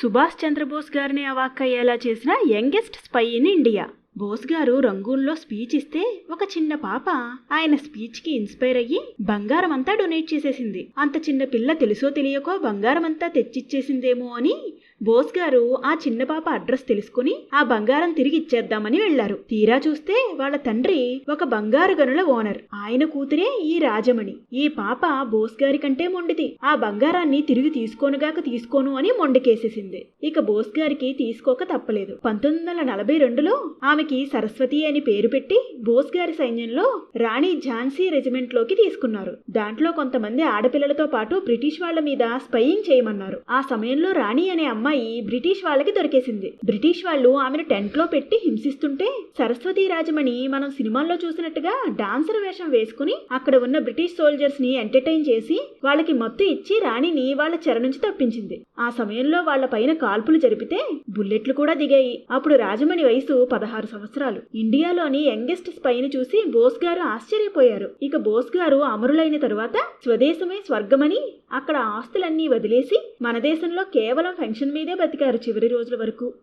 సుభాష్ చంద్రబోస్ గారిని అవాక్కయ్యేలా చేసిన youngest spy in India. Bose గారు రంగూన్లో స్పీచ్ ఇస్తే ఒక చిన్న పాప ఆయన స్పీచ్కి ఇన్స్పైర్ అయ్యి బంగారం అంతా డొనేట్ చేసేసింది. అంత చిన్న పిల్ల తెలుసో తెలియకో బంగారం అంతా తెచ్చిచ్చేసిందేమో అని బోస్ గారు ఆ చిన్న పాప అడ్రస్ తెలుసుకుని ఆ బంగారం తిరిగి ఇచ్చేద్దామని వెళ్ళారు తీరా చూస్తే వాళ్ళ తండ్రి ఒక బంగారు గనుల ఓనర్. ఆయన కూతురే ఈ రాజమణి. ఈ పాప బోస్ గారి కంటే మొండిది. ఆ బంగారాన్ని తిరిగి తీసుకోనుగాక తీసుకోను అని మొండికేసేసింది. ఇక బోస్ గారికి తీసుకోక తప్పలేదు. పంతొమ్మిది వందల నలభై రెండులో ఆమెకి సరస్వతి అని పేరు పెట్టి బోస్ గారి సైన్యంలో రాణి ఝాన్సీ రెజిమెంట్లోకి తీసుకున్నారు. దాంట్లో కొంతమంది ఆడపిల్లలతో పాటు బ్రిటిష్ వాళ్ళ మీద స్పయింగ్ చేయమన్నారు. ఆ సమయంలో రాణి అనే అమ్మ అమ్మాయి బ్రిటిష్ వాళ్ళకి దొరికేసింది. బ్రిటిష్ వాళ్ళు ఆమెను టెంట్లో పెట్టి హింసిస్తుంటే సరస్వతి రాజమణి మనం సినిమాల్లో చూసినట్టుగా డాన్సర్ వేషం వేసుకుని అక్కడ ఉన్న బ్రిటిష్ సోల్జర్స్ని ఎంటర్టైన్ చేసి వాళ్ళకి మత్తు ఇచ్చి రాణిని వాళ్ళ చెర నుంచి తప్పించింది. ఆ సమయంలో వాళ్ళ పైన కాల్పులు జరిపితే బుల్లెట్లు కూడా దిగాయి. అప్పుడు రాజమణి వయసు పదహారు సంవత్సరాలు. ఇండియాలోని యంగెస్ట్ స్పైని చూసి బోస్ గారు ఆశ్చర్యపోయారు. ఇక బోస్ గారు అమరులైన తరువాత స్వదేశమే స్వర్గమని అక్కడ ఆస్తులన్నీ వదిలేసి మన దేశంలో కేవలం ఫంక్షన్ మీదే బతికారు చివరి రోజుల వరకు.